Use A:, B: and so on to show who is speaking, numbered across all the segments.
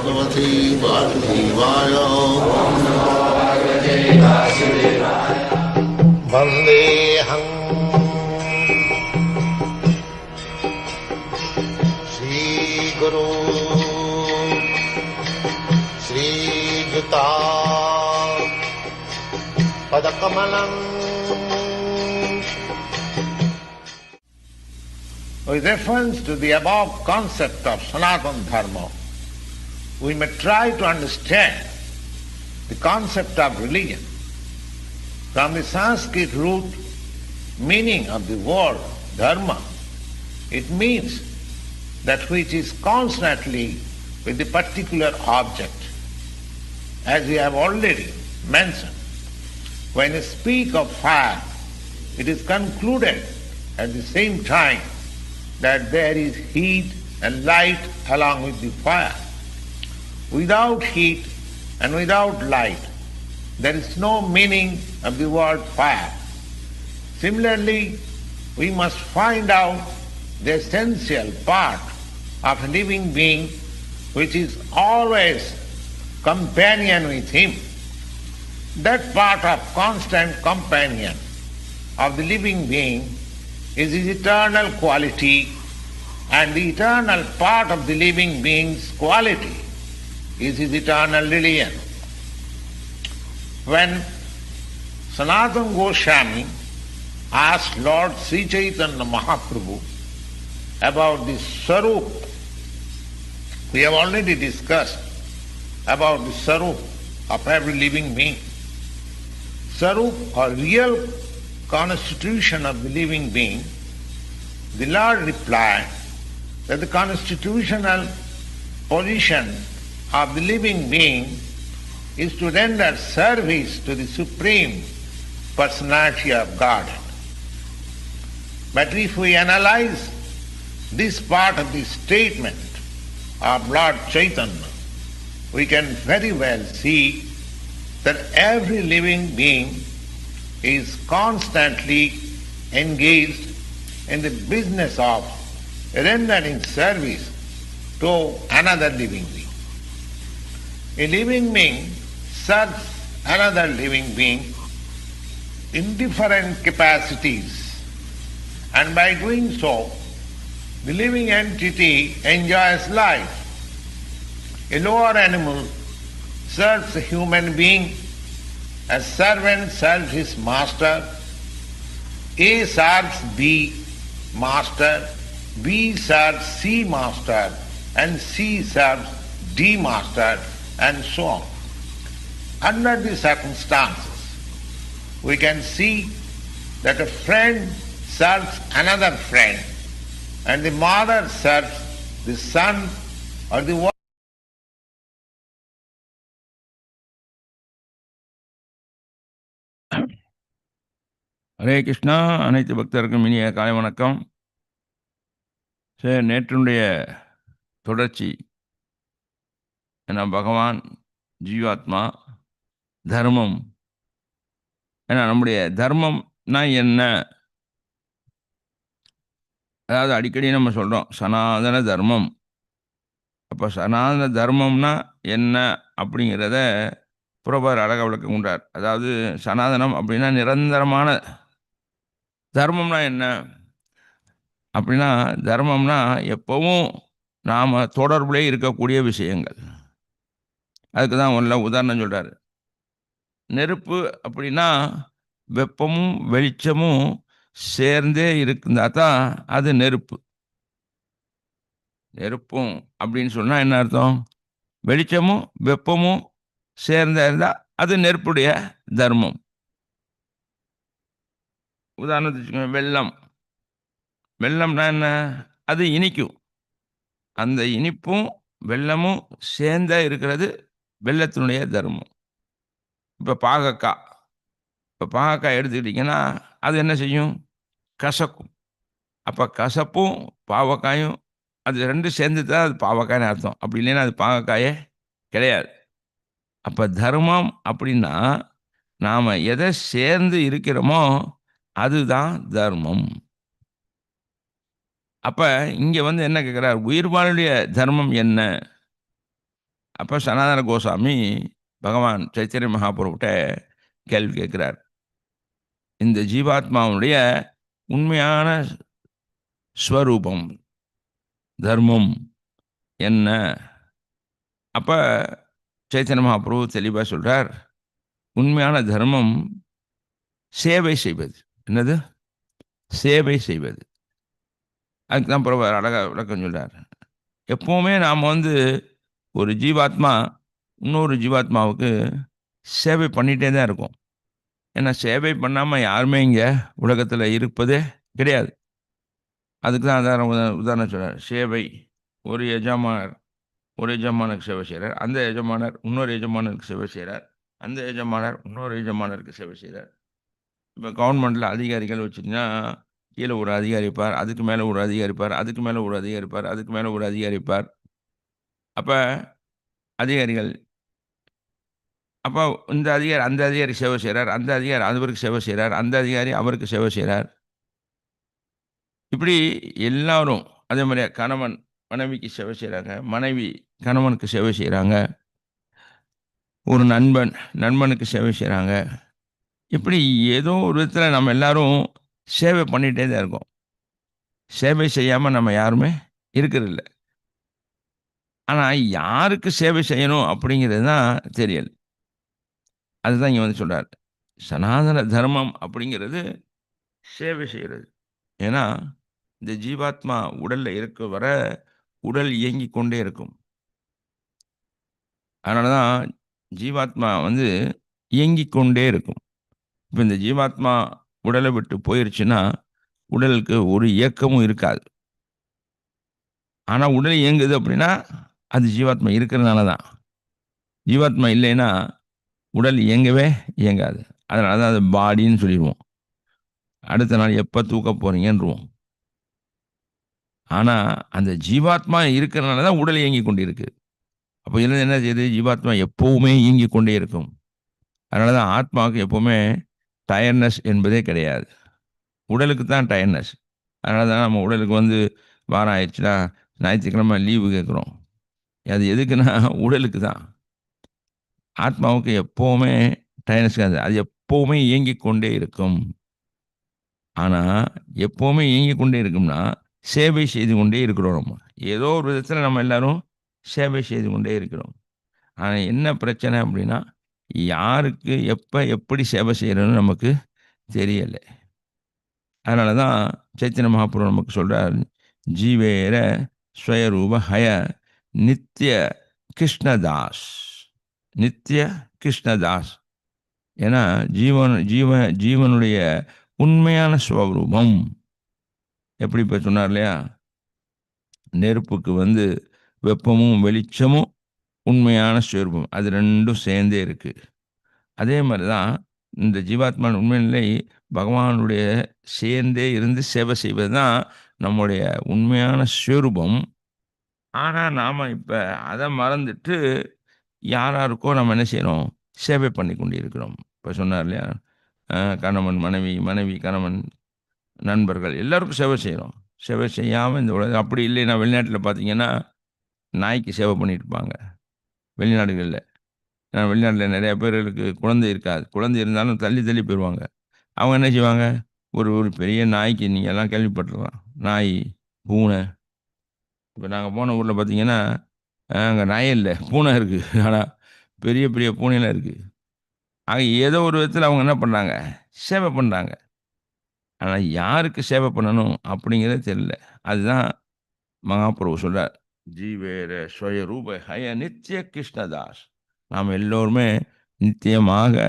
A: भगवते वासुदेवाय वन्देऽहम् श्रीगुरु श्रीयुता पदकमलम् With reference to the above concept of Sanatana Dharma, we may try to understand the concept of religion from the Sanskrit root meaning of the word dharma. It means that which is constantly with the particular object. As we have already mentioned, when we speak of fire, it is concluded at the same time that there is heat and light along with the fire. Without heat and without light, there is no meaning of the word fire. Similarly, we must find out the essential part of a living being which is always companion with him. That part of constant companion of the living being is his eternal quality and the eternal part of the living being's quality is his eternal religion. When Sanatana Goswami asked Lord Sri Chaitanya Mahaprabhu about the Sarup, we have already discussed about the Sarup of every living being. Sarup or real constitution of the living being, the Lord replied that the constitutional position of the living being is to render service to the Supreme Personality of Godhead. But if we analyze this part of the statement of Lord Chaitanya, we can very well see that every living being is constantly engaged in the business of rendering service to another living being. A living being serves another living being in different capacities, and by doing so, the living entity enjoys life. A lower animal serves a human being. A servant serves his master, A serves B master, B serves C master, and C serves D master, and so on. Under these circumstances, we can see that a friend serves another friend, and the mother serves the son or the wife.
B: Hare Krishna அனைத்து பக்தருக்கும் இனிய காலை வணக்கம் சரி நேற்றுடைய தொடர்ச்சி ஏன்னா பகவான் ஜீவாத்மா தர்மம். ஏன்னா நம்முடைய தர்மம்னா என்ன? அதாவது அடிக்கடி நம்ம சொல்கிறோம் சனாதன தர்மம். அப்போ சனாதன தர்மம்னா என்ன அப்படிங்கிறத புறவர் அழக விளக்கம் கொண்டார் அதாவது சனாதனம் அப்படின்னா நிரந்தரமான தர்மம்னா என்ன? அப்படின்னா தர்மம்னா எப்பவும் நாம் தொடர்புலேயே இருக்கக்கூடிய விஷயங்கள். அதுக்கு தான் ஒன்றில் உதாரணம் சொல்கிறார் நெருப்பு அப்படின்னா வெப்பமும் வெளிச்சமும் சேர்ந்தே இருந்தா தான் அது நெருப்பு. நெருப்பும் அப்படின்னு சொன்னால் என்ன அர்த்தம்? வெளிச்சமும் வெப்பமும் சேர்ந்தா இருந்தால் அது நெருப்புடைய தர்மம். உதாரணத்துக்கு வெள்ளம். வெள்ளம்னா என்ன? அது இனிக்கும். அந்த இனிப்பும் வெள்ளமும் சேர்ந்தா இருக்கிறது வெள்ளத்தினுடைய தர்மம். இப்போ பாகக்காய் இப்போ பாகக்காய் எடுத்துக்கிட்டிங்கன்னா அது என்ன செய்யும்? கசக்கும். அப்போ கசப்பும் பாவக்காயும் அது ரெண்டும் சேர்ந்து தான் அது பாவக்காய்னு அர்த்தம். அப்படி இல்லைன்னா அது பாவக்காயே கிடையாது. அப்போ தர்மம் அப்படின்னா நாம் எதை சேர்ந்து இருக்கிறோமோ அதுதான் தர்மம். அப்போ இங்கே வந்து என்ன கேட்குறார்? உயிர்வாழுடைய தர்மம் என்ன? அப்போ சனாதன கோசாமி பகவான் சைத்தன்ய மகாபுருவிட்ட கேள்வி கேட்குறார். இந்த ஜீவாத்மாவுடைய உண்மையான ஸ்வரூபம் தர்மம் என்ன? அப்போ சைத்தன்ய மகாபிரபு தெளிவாக சொல்கிறார் உண்மையான தர்மம் சேவை செய்வது. என்னது? சேவை செய்வது. அதுக்கு தான் பிரபு அழகாக விளக்கம் சொல்கிறார் எப்போவுமே நாம் வந்து ஒரு ஜீவாத்மா இன்னொரு ஜீவாத்மாவுக்கு சேவை பண்ணிகிட்டே தான் இருக்கும். ஏன்னா சேவை பண்ணாமல் யாருமே இங்கே உலகத்தில் இருப்பதே கிடையாது. அதுக்கு தான் அதாரம் உதா- உதாரணம் சொல்கிறார் சேவை ஒரு எஜமானர் ஒரு எஜமானருக்கு சேவை செய்கிறார் அந்த எஜமானர் இன்னொரு எஜமானருக்கு சேவை செய்கிறார் அந்த எஜமானர் இன்னொரு எஜமானருக்கு சேவை செய்கிறார் இப்போ கவர்மெண்ட்டில் அதிகாரிகள் வச்சுட்டிங்கன்னா கீழே ஒரு அதிகாரி இருப்பார் அதுக்கு மேலே ஒரு அதிகாரி இருப்பார் அதுக்கு மேலே ஒரு அதிகாரி இருப்பார் அதுக்கு மேலே ஒரு அதிகாரி இருப்பார். அப்போ அதிகாரிகள் அப்போ இந்த அதிகாரி அந்த அதிகாரி சேவை செய்கிறார் அந்த அதிகாரி அவருக்கு சேவை செய்கிறார் அந்த அதிகாரி அவருக்கு சேவை செய்கிறார் இப்படி எல்லாரும் அதே மாதிரி கணவன் மனைவிக்கு சேவை செய்கிறாங்க மனைவி கணவனுக்கு சேவை செய்கிறாங்க ஒரு நண்பன் நண்பனுக்கு சேவை செய்கிறாங்க இப்படி ஏதோ ஒரு விதத்தில் நம்ம எல்லாரும் சேவை பண்ணிகிட்டே தான் இருக்கோம். சேவை செய்யாமல் நம்ம யாருமே இருக்கிறதில்ல. ஆனால் யாருக்கு சேவை செய்யணும் அப்படிங்கிறது தான் தெரியல. அதுதான் இங்கே வந்து சொல்கிறார் சனாதன தர்மம் அப்படிங்கிறது சேவை செய்கிறது ஏன்னா இந்த ஜீவாத்மா உடலில் இருக்க வர உடல் இயங்கி கொண்டே இருக்கும். அதனால தான் ஜீவாத்மா வந்து இயங்கிக் கொண்டே இருக்கும். இப்போ இந்த ஜீவாத்மா உடலை விட்டு போயிருச்சுன்னா உடலுக்கு ஒரு இயக்கமும் இருக்காது. ஆனால் உடல் இயங்குது அப்படின்னா அது ஜீவாத்மா இருக்கிறதுனால தான் ஜீவாத்மா இல்லைன்னா உடல் இயங்கவே இயங்காது. அதனால தான் அது பாடின்னு சொல்லிடுவோம். அடுத்த நாள் எப்போ தூக்க போகிறீங்கன்றுவோம் ஆனால் அந்த ஜீவாத்மா இருக்கிறதுனால தான் உடல் இயங்கி இருக்குது அப்போ இதில் என்ன செய்யுது? ஜீவாத்மா எப்போவுமே இயங்கி கொண்டே இருக்கும். அதனால தான் ஆத்மாவுக்கு எப்போவுமே டயர்னஸ் என்பதே கிடையாது. உடலுக்கு தான் டயர்னஸ் அதனால தான் நம்ம உடலுக்கு வந்து வாரம் ஆயிடுச்சுன்னா ஞாயிற்றுக்கிழமை லீவு கேட்குறோம். அது எதுக்குன்னா உடலுக்கு தான் ஆத்மாவுக்கு எப்போவுமே டயர்னஸ் அது எப்போவுமே இயங்கிக் கொண்டே இருக்கும். ஆனால் எப்போவுமே இயங்கிக் கொண்டே இருக்கும்னா சேவை செய்து கொண்டே இருக்கிறோம் நம்ம. ஏதோ ஒரு விதத்தில் நம்ம எல்லாரும் சேவை செய்து கொண்டே இருக்கிறோம். ஆனால் என்ன பிரச்சனை அப்படின்னா யாருக்கு எப்போ எப்படி சேவை செய்கிறோன்னு நமக்கு தெரியலை. அதனால தான் சைத்தன்ய மகாபுரம் நமக்கு சொல்கிறார் ஜீவேர ஸ்வயரூப ஹய நித்திய கிருஷ்ணதாஸ். நித்திய கிருஷ்ணதாஸ். ஏன்னா ஜீவன் ஜீவ ஜீவனுடைய உண்மையான ஸ்வரூபம் எப்படி இப்போ சொன்னார் இல்லையா? நெருப்புக்கு வந்து வெப்பமும் வெளிச்சமும் உண்மையான ஸ்வரூபம் அது ரெண்டும் சேர்ந்தே இருக்குது அதே மாதிரி தான் இந்த ஜீவாத்மான உண்மையிலே பகவானுடைய சேர்ந்தே இருந்து சேவை செய்வது தான் நம்முடைய உண்மையான ஸ்வரூபம் ஆனால் நாம் இப்போ அதை மறந்துட்டு யாராருக்கோ நம்ம என்ன செய்கிறோம் சேவை பண்ணி கொண்டு இருக்கிறோம் இப்போ சொன்னார் இல்லையா? கணவன் மனைவி மனைவி கணவன் நண்பர்கள் எல்லாருக்கும் சேவை செய்கிறோம் சேவை செய்யாமல் இந்த உலகம் அப்படி இல்லைன்னா வெளிநாட்டில் பார்த்தீங்கன்னா நாய்க்கு சேவை பண்ணிட்டு இருப்பாங்க. வெளிநாடுகளில். ஏன்னா வெளிநாட்டில் நிறைய பேர்களுக்கு குழந்தை இருக்காது. குழந்தை இருந்தாலும் தள்ளி தள்ளி போயிடுவாங்க அவங்க என்ன செய்வாங்க? ஒரு ஒரு பெரிய நாய்க்கு நீங்கள் எல்லாம் கேள்விப்பட்டுருக்கலாம். நாய் பூனை இப்போ நாங்கள் போன ஊரில் பார்த்தீங்கன்னா அங்கே நாயே இல்லை பூனை இருக்குது ஆனால் பெரிய பெரிய பூனைலாம் இருக்குது ஆக ஏதோ ஒரு விதத்தில் அவங்க என்ன பண்ணுறாங்க சேவை பண்ணுறாங்க ஆனால் யாருக்கு சேவை பண்ணணும் அப்படிங்கிறதே தெரியல. அதுதான் மகாபிரபு சொல்கிறார் ஜீவேர ஸ்வயரூப ஹய நித்திய கிருஷ்ணதாஸ். நாம் எல்லோருமே நித்தியமாக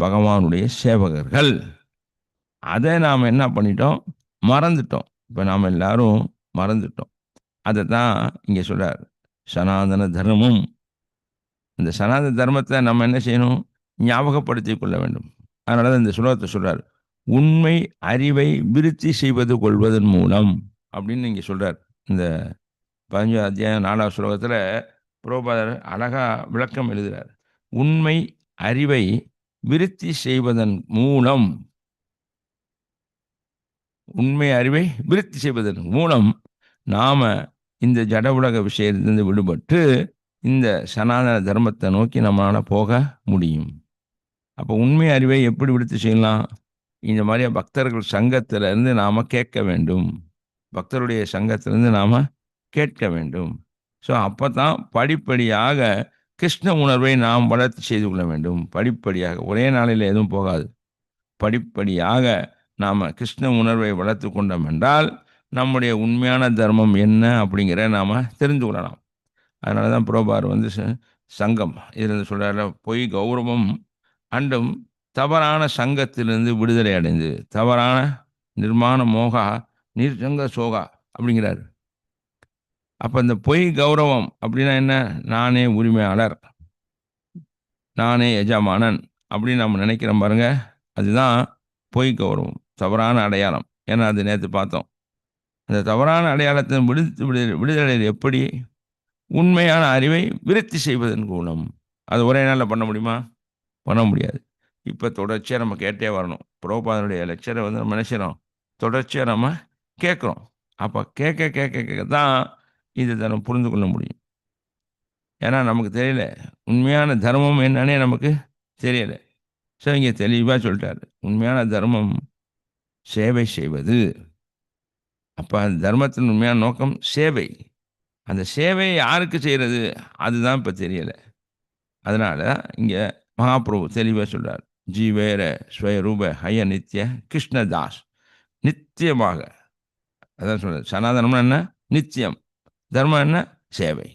B: பகவானுடைய சேவகர்கள். அதை நாம் என்ன பண்ணிட்டோம்? மறந்துட்டோம். இப்போ நாம் எல்லாரும் மறந்துட்டோம். அதை தான் இங்கே சொல்கிறார் சனாதன தர்மம். இந்த சனாதன தர்மத்தை நம்ம என்ன செய்யணும்? ஞாபகப்படுத்தி கொள்ள வேண்டும். அதனால தான் இந்த சுலோகத்தை சொல்கிறார் உண்மை அறிவை விருத்தி செய்வது கொள்வதன் மூலம் அப்படின்னு இங்கே சொல்கிறார் இந்த பதினஞ்சு அத்தியாயம் நாலாவது சுலோகத்தில் புரோபாதர் அழகாக விளக்கம் எழுதுகிறார் உண்மை அறிவை விருத்தி செய்வதன் மூலம் உண்மை அறிவை விருத்தி செய்வதன் மூலம் நாம் இந்த ஜட உலக விஷயத்திலிருந்து விடுபட்டு இந்த சனாதன தர்மத்தை நோக்கி நம்மளால் போக முடியும். அப்போ உண்மை அறிவை எப்படி விடுத்து செய்யலாம்? இந்த மாதிரி பக்தர்கள் சங்கத்திலிருந்து நாம் கேட்க வேண்டும். பக்தருடைய சங்கத்திலிருந்து நாம் கேட்க வேண்டும். ஸோ அப்போ தான் படிப்படியாக கிருஷ்ண உணர்வை நாம் வளர்த்து செய்து கொள்ள வேண்டும். படிப்படியாக ஒரே நாளில் எதுவும் போகாது. படிப்படியாக நாம் கிருஷ்ண உணர்வை வளர்த்து கொண்டோம் என்றால் நம்முடைய உண்மையான தர்மம் என்ன அப்படிங்கிற நாம் தெரிந்து கொள்ளலாம். அதனால தான் புரோபார் வந்து ச- சங்கம் இதில் சொல்கிறார பொய் கௌரவம் அண்டும் தவறான சங்கத்திலிருந்து விடுதலை அடைந்து தவறான நிர்மாண மோகா நிர்சங்க சோகா அப்படிங்கிறாரு. அப்போ இந்த பொய் கௌரவம் அப்படின்னா என்ன? நானே உரிமையாளர் நானே எஜமானன் அப்படின்னு நம்ம நினைக்கிறோம் பாருங்க. அதுதான் பொய் கௌரவம் தவறான அடையாளம். ஏன்னா அது நேற்று பார்த்தோம். அந்த தவறான அடையாளத்தை விடுத்து விடுதலை எப்படி? உண்மையான அறிவை விருத்தி செய்வதன் மூலம் அது ஒரே நாளில் பண்ண முடியுமா? பண்ண முடியாது. இப்போ தொடர்ச்சியாக நம்ம கேட்டே வரணும். புரோபாதனுடைய லெக்சரை வந்து நம்ம நினைச்சிடும் தொடர்ச்சியாக நம்ம கேட்குறோம். அப்போ கேட்க கேட்க கேட்க தான் இது தரம் புரிந்து கொள்ள முடியும். ஏன்னா நமக்கு தெரியல. உண்மையான தர்மம் என்னன்னே நமக்கு தெரியல. ஸோ இங்கே தெளிவாக சொல்லிட்டாரு. உண்மையான தர்மம் சேவை செய்வது. அப்போ அந்த தர்மத்தின் உண்மையான நோக்கம் சேவை. அந்த சேவையை யாருக்கு செய்கிறது அதுதான் இப்போ தெரியலை. அதனால இங்கே மகாபிரபு தெளிவாக சொல்கிறார் ஜீவேர ஸ்வயரூப ஹய நித்ய கிருஷ்ணதாஸ். நித்தியமாக. அதான் சொல்கிறார் சனாதனம்னா என்ன? நித்தியம். தர்மம் என்ன? சேவை.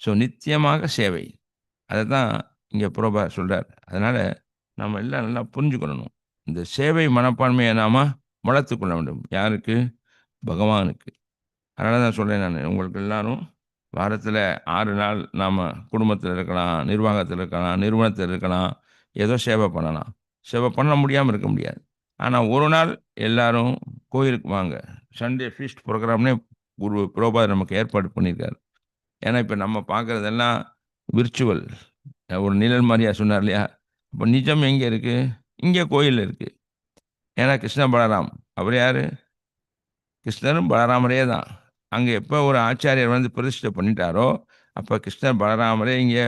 B: ஸோ நித்தியமாக சேவை. அதை தான் இங்கே புரோபா சொல்கிறார் அதனால் நம்ம எல்லாம் நல்லா புரிஞ்சுக்கொள்ளணும் இந்த சேவை மனப்பான்மையை நாம் வளர்த்து கொள்ள வேண்டும். யாருக்கு? பகவானுக்கு. அதனால தான் சொல்கிறேன் நான். உங்களுக்கு எல்லாரும் வாரத்தில் ஆறு நாள் நாம் குடும்பத்தில் இருக்கலாம் நிர்வாகத்தில் இருக்கலாம் நிறுவனத்தில் இருக்கலாம் ஏதோ சேவை பண்ணலாம். சேவை பண்ண முடியாமல் இருக்க முடியாது. ஆனால் ஒரு நாள் எல்லாரும் கோயிலுக்கு வாங்க. சண்டே ஃபீஸ்ட் ப்ரோக்ராம்னே குரு புரோபா நமக்கு ஏற்பாடு பண்ணியிருக்காரு. ஏன்னா இப்போ நம்ம பார்க்குறதெல்லாம் விர்ச்சுவல் ஒரு நிழல் மாதிரியா சொன்னார் இல்லையா? அப்போ நிஜம் எங்கே இருக்குது இங்கே கோயில் இருக்குது ஏன்னா கிருஷ்ண பலராம். அவர் யார்? கிருஷ்ணரும் பலராமரே தான். அங்கே எப்போ ஒரு ஆச்சாரியர் வந்து பிரதிஷ்டை பண்ணிட்டாரோ அப்போ கிருஷ்ணர் பலராமரே இங்கே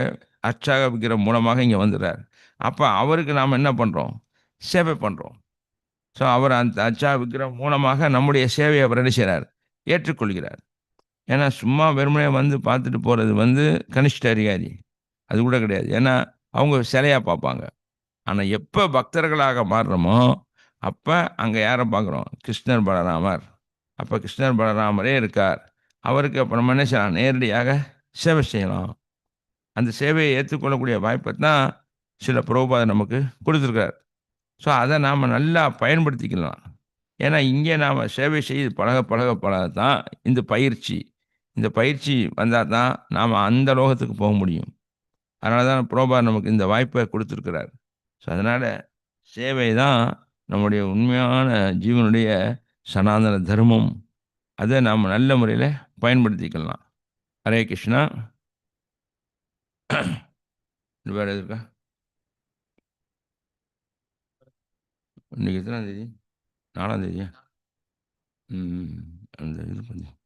B: அர்ச்சாக விக்கிரம் மூலமாக இங்கே வந்துடுறார். அப்போ அவருக்கு நாம் என்ன பண்ணுறோம்? சேவை பண்ணுறோம். ஸோ அவர் அந்த அச்சா விக்கிரம் மூலமாக நம்முடைய சேவையை அவர் என்ன செய்கிறார்? ஏற்றுக்கொள்கிறார். ஏன்னா சும்மா வெறுமனே வந்து பார்த்துட்டு போகிறது வந்து கனிஷ்ட அதிகாரி. அது கூட கிடையாது. ஏன்னா அவங்க சிலையாக பார்ப்பாங்க. ஆனால் எப்போ பக்தர்களாக மாறுறோமோ அப்போ அங்கே யாரை பார்க்குறோம்? கிருஷ்ணர் பலராமர். அப்போ கிருஷ்ணர் பலராமரே இருக்கார். அவருக்கு அப்போ நம்ம என்ன செய்யலாம்? நேரடியாக சேவை செய்யலாம். அந்த சேவையை ஏற்றுக்கொள்ளக்கூடிய வாய்ப்பை தான் சில புரோபாதை நமக்கு கொடுத்துருக்கார் ஸோ அதை நாம் நல்லா பயன்படுத்திக்கலாம். ஏன்னா இங்கே நாம் சேவை செய்து பழக பழக பழக தான் இந்த பயிற்சி. இந்த பயிற்சி வந்தால் தான் நாம் அந்த லோகத்துக்கு போக முடியும். அதனால தான் புரோபா நமக்கு இந்த வாய்ப்பை கொடுத்துருக்கிறார். ஸோ அதனால் சேவை தான் நம்முடைய உண்மையான ஜீவனுடைய சனாதன தர்மம் அதை நாம் நல்ல முறையில் பயன்படுத்திக்கலாம். ஹரே கிருஷ்ணா. வேறு எது இருக்கா? இன்னைக்கு எத்தனாம் தேதி? நாலாம் தேதியா? ம் அந்த இது கொஞ்சம்